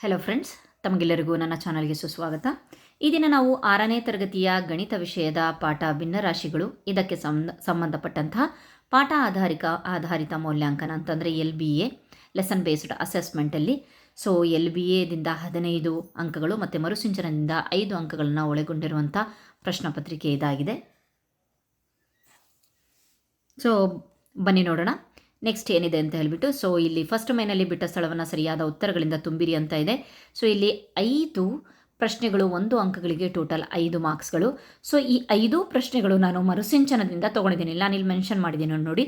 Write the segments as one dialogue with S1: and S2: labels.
S1: Hello friends ತಮಗೆಲ್ಲರಿಗೂ ನನ್ನ ಚಾನಲ್ಗೆ ಸುಸ್ವಾಗತ. ಈ ದಿನ ನಾವು ಆರನೇ ತರಗತಿಯ ಗಣಿತ ವಿಷಯದ ಪಾಠ ಭಿನ್ನರಾಶಿಗಳು ಇದಕ್ಕೆ ಸಂಬಂಧ, ಸಂಬಂಧಪಟ್ಟಂತಹ ಪಾಠ ಆಧಾರಿಕ, ಆಧಾರಿತ ಮೌಲ್ಯಾಂಕನ ಅಂತಂದರೆ L B A lesson based ಅಸೆಸ್ಮೆಂಟಲ್ಲಿ so L B ಎದಿಂದ ಹದಿನೈದು ಅಂಕಗಳು ಮತ್ತು ಮರುಸಿಂಚನದಿಂದ ಐದು ಅಂಕಗಳನ್ನು ಒಳಗೊಂಡಿರುವಂಥ ಪ್ರಶ್ನೆ ಪತ್ರಿಕೆ ಇದಾಗಿದೆ. ಸೊ ಬನ್ನಿ ನೋಡೋಣ. ನೆಕ್ಸ್ಟ್ ಏನಿದೆ ಅಂತ ಹೇಳಿಬಿಟ್ಟು ಸೊ ಇಲ್ಲಿ ಫಸ್ಟ್ ಮೈನಲ್ಲಿ ಬಿಟ್ಟ ಸ್ಥಳವನ್ನು ಸರಿಯಾದ ಉತ್ತರಗಳಿಂದ ತುಂಬಿರಿ ಅಂತ ಇದೆ. ಸೊ ಇಲ್ಲಿ ಐದು ಪ್ರಶ್ನೆಗಳು, ಒಂದು ಅಂಕಗಳಿಗೆ ಟೋಟಲ್ ಐದು ಮಾರ್ಕ್ಸ್ಗಳು ಸೊ ಈ ಐದು ಪ್ರಶ್ನೆಗಳು ನಾನು ಮರುಸಿಂಚನದಿಂದ ತೊಗೊಂಡಿದ್ದೀನಿ. ನಾನು ಇಲ್ಲಿ ಮೆನ್ಷನ್ ಮಾಡಿದ್ದೀನಿ ನೋಡಿ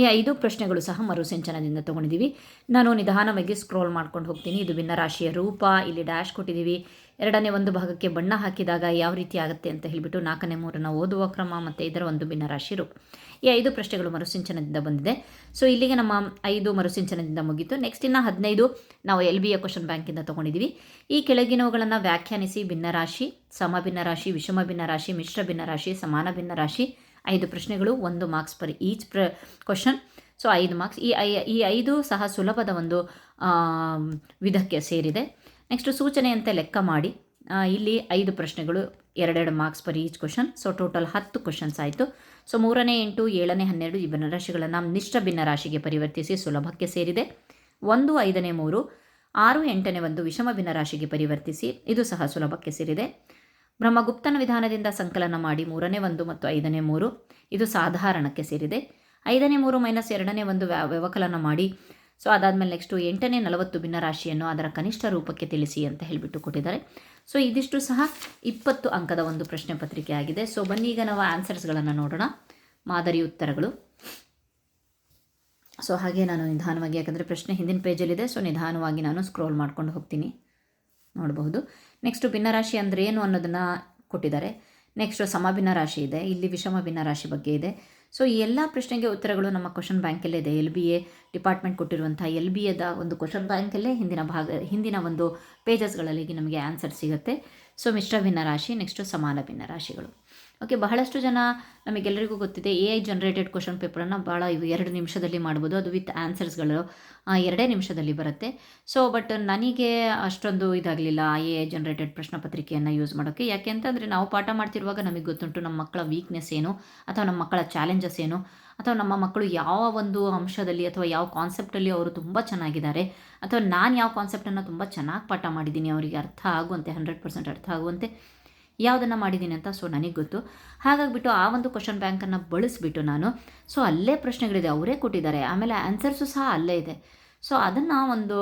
S1: ಈ ಐದು ಪ್ರಶ್ನೆಗಳು ಸಹ ಮರುಸಿಂಚನದಿಂದ ತೊಗೊಂಡಿದ್ದೀವಿ. ನಾನು ನಿಧಾನವಾಗಿ ಸ್ಕ್ರೋಲ್ ಮಾಡ್ಕೊಂಡು ಹೋಗ್ತೀನಿ. ಇದು ಭಿನ್ನರಾಶಿಯ ರೂಪ. ಇಲ್ಲಿ ಡ್ಯಾಶ್ ಕೊಟ್ಟಿದ್ದೀವಿ. ಎರಡನೇ ಒಂದು ಭಾಗಕ್ಕೆ ಬಣ್ಣ ಹಾಕಿದಾಗ ಯಾವ ರೀತಿ ಆಗುತ್ತೆ ಅಂತ ಹೇಳಿಬಿಟ್ಟು ನಾಲ್ಕನೇ ಮೂರನ್ನು ಓದುವ ಕ್ರಮ ಮತ್ತು ಇದರ ಒಂದು ಭಿನ್ನರಾಶಿ ರೂಪ ಈ ಐದು ಪ್ರಶ್ನೆಗಳು ಮರುಸಿಂಚನದಿಂದ ಬಂದಿದೆ. ಸೊ ಇಲ್ಲಿಗೆ ನಮ್ಮ ಐದು ಮರುಸಿಂಚನದಿಂದ ಮುಗಿತು. ನೆಕ್ಸ್ಟ್ ಇನ್ನು ಹದಿನೈದು ನಾವು ಎಲ್ ಬಿ ಎ ಕ್ವಶನ್ ಬ್ಯಾಂಕಿಂದ ತೊಗೊಂಡಿದ್ದೀವಿ ಈ ಕೆಳಗಿನವುಗಳನ್ನು ವ್ಯಾಖ್ಯಾನಿಸಿ ಭಿನ್ನರಾಶಿ ಸಮ ಭಿನ್ನರಾಶಿ ವಿಷಮ ಭಿನ್ನರಾಶಿ ಮಿಶ್ರ ಭಿನ್ನರಾಶಿ ಸಮಾನ ಭಿನ್ನರಾಶಿ ಐದು ಪ್ರಶ್ನೆಗಳು, ಒಂದು ಮಾರ್ಕ್ಸ್ ಪರ್ ಈಚ್ ಪ್ರ ಕ್ವಶನ್ ಸೊ ಐದು ಮಾರ್ಕ್ಸ್ ಈ ಐ ಈ ಐದು ಸಹ ಸುಲಭದ ಒಂದು ವಿಧಕ್ಕೆ ಸೇರಿದೆ. ನೆಕ್ಸ್ಟ್ ಸೂಚನೆಯಂತೆ ಲೆಕ್ಕ ಮಾಡಿ. ಇಲ್ಲಿ ಐದು ಪ್ರಶ್ನೆಗಳು, ಎರಡೆರಡು marks per each question so total ಹತ್ತು ಕ್ವಶನ್ಸ್ ಆಯಿತು. ಸೊ ಮೂರನೇ ಎಂಟು, ಏಳನೇ ಹನ್ನೆರಡು ಈ ಭಿನ್ನರಾಶಿಗಳನ್ನು ನಿಷ್ಠ ಭಿನ್ನರಾಶಿಗೆ ಪರಿವರ್ತಿಸಿ ಸುಲಭಕ್ಕೆ ಸೇರಿದೆ. ಒಂದು, ಐದನೇ, ಮೂರು, ಆರು, ಎಂಟನೇ ಒಂದು ವಿಷಮ ಭಿನ್ನರಾಶಿಗೆ ಪರಿವರ್ತಿಸಿ ಇದು ಸಹ ಸುಲಭಕ್ಕೆ ಸೇರಿದೆ. ಬ್ರಹ್ಮಗುಪ್ತನ ವಿಧಾನದಿಂದ ಸಂಕಲನ ಮಾಡಿ ಮೂರನೇ ಒಂದು ಮತ್ತು ಐದನೇ ಮೂರು, ಇದು ಸಾಧಾರಣಕ್ಕೆ ಸೇರಿದೆ. ಐದನೇ ಮೂರು ಮೈನಸ್ ಎರಡನೇ ಒಂದು ವ್ಯಾ, ವ್ಯವಕಲನ ಮಾಡಿ ಸೊ ಅದಾದಮೇಲೆ ನೆಕ್ಸ್ಟು ಎಂಟನೇ ನಲವತ್ತು ಭಿನ್ನರಾಶಿಯನ್ನು ಅದರ ಕನಿಷ್ಠ ರೂಪಕ್ಕೆ ತಿಳಿಸಿ ಅಂತ ಹೇಳಿಬಿಟ್ಟು ಕೊಟ್ಟಿದ್ದಾರೆ ಸೊ ಇದಿಷ್ಟು ಸಹ ಇಪ್ಪತ್ತು ಅಂಕದ ಒಂದು ಪ್ರಶ್ನೆ ಪತ್ರಿಕೆ ಆಗಿದೆ. ಸೊ ಬನ್ನಿ ಈಗ ನಾವು ಆನ್ಸರ್ಸ್ಗಳನ್ನು ನೋಡೋಣ. ಮಾದರಿ ಉತ್ತರಗಳು. ಸೊ ಹಾಗೆ ನಾನು ನಿಧಾನವಾಗಿ, ಯಾಕಂದರೆ ಪ್ರಶ್ನೆ ಹಿಂದಿನ ಪೇಜಲ್ಲಿದೆ, ಸೊ ನಿಧಾನವಾಗಿ ನಾನು ಸ್ಕ್ರೋಲ್ ಮಾಡ್ಕೊಂಡು ಹೋಗ್ತೀನಿ. ನೋಡಬಹುದು. ನೆಕ್ಸ್ಟು ಭಿನ್ನರಾಶಿ ಅಂದರೆ ಏನು ಅನ್ನೋದನ್ನು ಕೊಟ್ಟಿದ್ದಾರೆ. ನೆಕ್ಸ್ಟು ಸಮಭಿನ್ನ ರಾಶಿ ಇದೆ. ಇಲ್ಲಿ ವಿಷಮ ಭಿನ್ನರಾಶಿ ಬಗ್ಗೆ ಇದೆ. ಸೊ ಈ ಎಲ್ಲ ಪ್ರಶ್ನೆಗೆ ಉತ್ತರಗಳು ನಮ್ಮ ಕ್ವಶನ್ ಬ್ಯಾಂಕಲ್ಲೇ ಇದೆ. ಎಲ್ ಬಿ ಎ ಡಿಪಾರ್ಟ್ಮೆಂಟ್ ಕೊಟ್ಟಿರುವಂಥ ಎಲ್ ಬಿ ಎದ ಒಂದು ಕ್ವಶನ್ ಬ್ಯಾಂಕಲ್ಲೇ ಹಿಂದಿನ ಭಾಗ, ಹಿಂದಿನ ಒಂದು ಪೇಜಸ್ಗಳಲ್ಲಿ ನಮಗೆ ಆನ್ಸರ್ ಸಿಗುತ್ತೆ. ಸೊ ಮಿಶ್ರ ಭಿನ್ನರಾಶಿ ನೆಕ್ಸ್ಟು ಸಮಾನ ಭಿನ್ನರಾಶಿಗಳು ಓಕೆ ಬಹಳಷ್ಟು ಜನ ನಮಗೆಲ್ಲರಿಗೂ ಗೊತ್ತಿದೆ ಎ ಐ ಜನ್ರೇಟೆಡ್ ಕ್ವಶನ್ ಪೇಪರನ್ನು ಭಾಳ ಇವು ಎರಡು ನಿಮಿಷದಲ್ಲಿ ಮಾಡ್ಬೋದು, ಅದು ವಿತ್ ಆನ್ಸರ್ಸ್ಗಳು ಎರಡೇ ನಿಮಿಷದಲ್ಲಿ ಬರುತ್ತೆ. ಸೊ ಬಟ್ ನನಗೆ ಅಷ್ಟೊಂದು ಇದಾಗಲಿಲ್ಲ ಎ ಐ ಜನ್ರೇಟೆಡ್ ಪ್ರಶ್ನೆ ಪತ್ರಿಕೆಯನ್ನು ಯೂಸ್ ಮಾಡೋಕ್ಕೆ ಯಾಕೆ ಅಂತಂದರೆ, ನಾವು ಪಾಠ ಮಾಡ್ತಿರುವಾಗ ನಮಗೆ ಗೊತ್ತುಂಟು ನಮ್ಮ ಮಕ್ಕಳ ವೀಕ್ನೆಸ್ ಏನು, ಅಥವಾ ನಮ್ಮ ಮಕ್ಕಳ ಚಾಲೆಂಜಸ್ ಏನು, ಅಥವಾ ನಮ್ಮ ಮಕ್ಕಳು ಯಾವ ಒಂದು ಅಂಶದಲ್ಲಿ ಅಥವಾ ಯಾವ ಕಾನ್ಸೆಪ್ಟಲ್ಲಿ ಅವರು ತುಂಬ ಚೆನ್ನಾಗಿದ್ದಾರೆ, ಅಥವಾ ನಾನು ಯಾವ ಕಾನ್ಸೆಪ್ಟನ್ನು ತುಂಬ ಚೆನ್ನಾಗಿ ಪಾಠ ಮಾಡಿದ್ದೀನಿ ಅವರಿಗೆ ಅರ್ಥ ಆಗುವಂತೆ ಹಂಡ್ರೆಡ್ ಪರ್ಸೆಂಟ್ ಅರ್ಥ ಆಗುವಂತೆ. ಯಾವುದನ್ನು ಮಾಡಿದ್ದೀನಿ ಅಂತ? ಸೊ ನನಗೆ ಗೊತ್ತು. ಹಾಗಾಗಿಬಿಟ್ಟು ಆ ಒಂದು ಕ್ವಶನ್ ಬ್ಯಾಂಕನ್ನು ಬಳಸಿಬಿಟ್ಟು ನಾನು ಸೊ ಅಲ್ಲೇ ಪ್ರಶ್ನೆಗಳಿದೆ. ಅವರೇ ಕೊಟ್ಟಿದ್ದಾರೆ. ಆಮೇಲೆ ಆನ್ಸರ್ಸು ಸಹ ಅಲ್ಲೇ ಇದೆ. ಸೊ ಅದನ್ನು ಒಂದು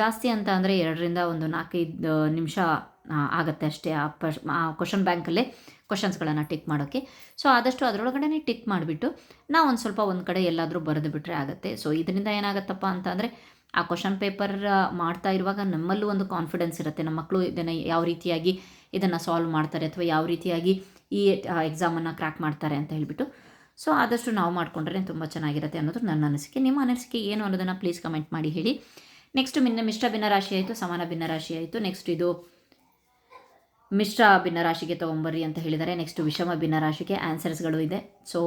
S1: ಜಾಸ್ತಿ ಅಂತ ಅಂದರೆ ಎರಡರಿಂದ ಒಂದು ನಾಲ್ಕೈದು ನಿಮಿಷ ಆಗುತ್ತೆ ಅಷ್ಟೇ ಆ ಪಶ್ ಆ ಕ್ವಶನ್ ಬ್ಯಾಂಕಲ್ಲೇ ಕ್ವಶನ್ಸ್ಗಳನ್ನು ಟಿಕ್ ಮಾಡೋಕ್ಕೆ ಸೊ ಆದಷ್ಟು ಅದರೊಳಗಡೆ ಟಿಕ್ ಮಾಡಿಬಿಟ್ಟು ನಾವು ಒಂದು ಸ್ವಲ್ಪ ಒಂದು ಕಡೆ ಎಲ್ಲಾದರೂ ಬರೆದು ಬಿಟ್ಟರೆ ಆಗುತ್ತೆ. ಸೊ ಇದರಿಂದ ಏನಾಗುತ್ತಪ್ಪ ಅಂತ ಅಂದರೆ, ಆ ಕ್ವಶನ್ ಪೇಪರ್ ಮಾಡ್ತಾ ಇರುವಾಗ ನಮ್ಮಲ್ಲೂ ಒಂದು ಕಾನ್ಫಿಡೆನ್ಸ್ ಇರುತ್ತೆ. ನಮ್ಮ ಮಕ್ಕಳು ಇದನ್ನು ಯಾವ ರೀತಿಯಾಗಿ ಇದನ್ನು ಸಾಲ್ವ್ ಮಾಡ್ತಾರೆ ಅಥವಾ ಯಾವ ರೀತಿಯಾಗಿ ಈ ಎಕ್ಸಾಮನ್ನು ಕ್ರ್ಯಾಕ್ ಮಾಡ್ತಾರೆ ಅಂತ ಹೇಳಿಬಿಟ್ಟು. ಸೊ ಆದಷ್ಟು ನಾವು ಮಾಡಿಕೊಂಡ್ರೆ ತುಂಬ ಚೆನ್ನಾಗಿರುತ್ತೆ ಅನ್ನೋದು ನನ್ನ ಅನಿಸಿಕೆ. ನಿಮ್ಮ ಅನಿಸಿಕೆ ಏನು ಅನ್ನೋದನ್ನು ಪ್ಲೀಸ್ ಕಮೆಂಟ್ ಮಾಡಿ ಹೇಳಿ. ನೆಕ್ಸ್ಟ್ ಮಿನ್ನ ಮಿಶ್ರ ಭಿನ್ನರಾಶಿ ಆಯಿತು, ಸಮಾನ ಭಿನ್ನರಾಶಿ ಆಯಿತು. ನೆಕ್ಸ್ಟ್ ಇದು ಮಿಶ್ರ ಭಿನ್ನರಾಶಿಗೆ ತೊಗೊಂಬರ್ರಿ ಅಂತ ಹೇಳಿದ್ದಾರೆ ನೆಕ್ಸ್ಟ್ ವಿಷಮ ಭಿನ್ನರಾಶಿಗೆ ಆನ್ಸರ್ಸ್ಗಳು ಇದೆ. ಸೊ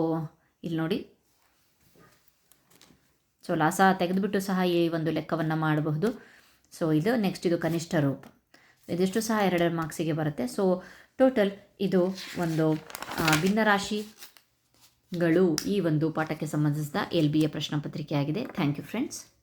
S1: ಇಲ್ಲಿ ನೋಡಿ. ಸೊ ಲಾಸ ತೆಗೆದುಬಿಟ್ಟು ಸಹ ಈ ಒಂದು ಲೆಕ್ಕವನ್ನು ಮಾಡಬಹುದು. ಸೊ ಇದು ನೆಕ್ಸ್ಟ್ ಇದು ಕನಿಷ್ಠ ರೂಪ. ಇದಿಷ್ಟು ಸಹ ಎರಡೆರಡು ಮಾರ್ಕ್ಸಿಗೆ ಬರುತ್ತೆ. ಸೊ ಟೋಟಲ್ ಇದು ಒಂದು ಭಿನ್ನರಾಶಿಗಳು ಈ ಒಂದು ಪಾಠಕ್ಕೆ ಸಂಬಂಧಿಸಿದ ಎಲ್ ಬಿ ಎ ಪ್ರಶ್ನೆ ಥ್ಯಾಂಕ್ ಯು ಫ್ರೆಂಡ್ಸ್